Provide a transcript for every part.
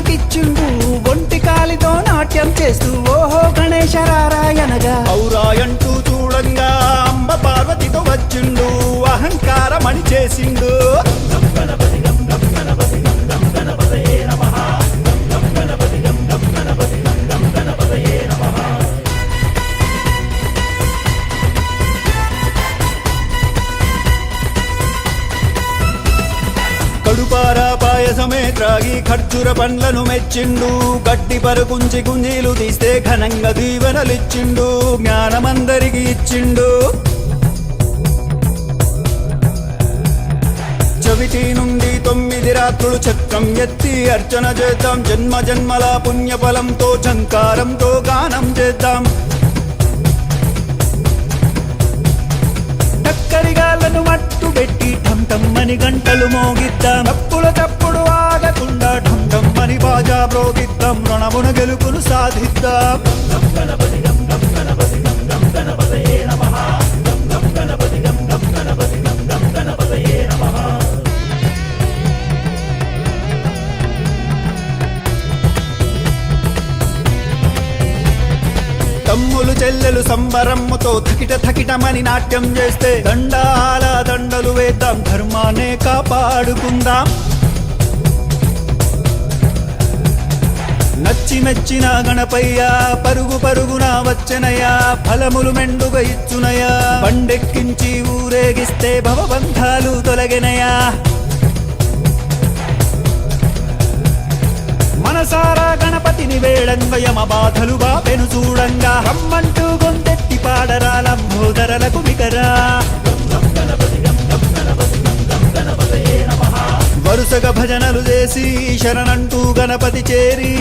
మనకిచ్చిండు. ఒంటి కాలితో నాట్యం చేస్తూ. ఓహో గణేశ రారాయనగా ఔరాయంటూ చూడంగా అంబ పార్వతితో వచ్చిండు. అహంకారమణి చేసిండు. కోసమే త్రాగి ఖర్జుర పండ్లను మెచ్చిండు. గట్టి పరుకుంచి గుంజీలు తీస్తే ఘనంగా దీవెనలిచ్చిండు. జ్ఞానమందరికి ఇచ్చిండు. చవితి నుండి తొమ్మిది రాత్రులు చక్రం ఎత్తి అర్చన చేద్దాం. జన్మ జన్మల పుణ్యఫలంతో చంకారంతో గానం చేద్దాం. టక్కరిగాళ్ళను మట్టు పెట్టి ఠం ఠం గంటలు మోగిద్దాం. బాజా ప్రోగిద్దాం రుణమున గెలుపును సాధిద్దాం. తమ్ములు చెల్లెలు సంబరమ్మతో థకిట థకిటమని నాట్యం చేస్తే దండాల దండలు వేద్దాం ధర్మాన్నే కాపాడుకుందాం. మెచ్చి మెచ్చిన గణపయ్యా పరుగు పరుగున వచ్చనయా ఫలములు మెండుగా ఇచ్చునయా పండెక్కించి ఊరేగిస్తే భవబంధాలు తొలగినయా మనసారా గణపతిని వేళంగయమ బాధలు బాపెను చూడంగా. రమ్మంటూ గొంతెత్తి పాడరాలంభో భజనలు చేసి శరణంటూ గణపతి చేరి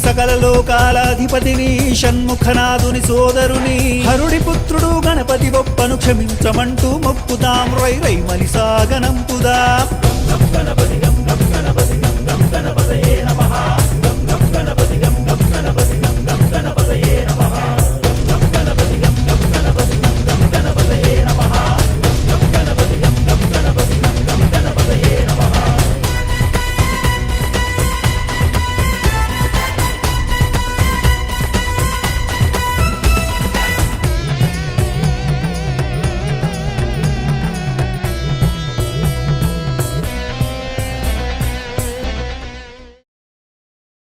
సకల లోకాలాధిపతిని షణ్ముఖనాథుని సోదరుని హరుడి పుత్రుడు గణపతి గొప్పను క్షమించమంటూ మొక్కుతాం. రై రై మలిసాగనంపుదాం.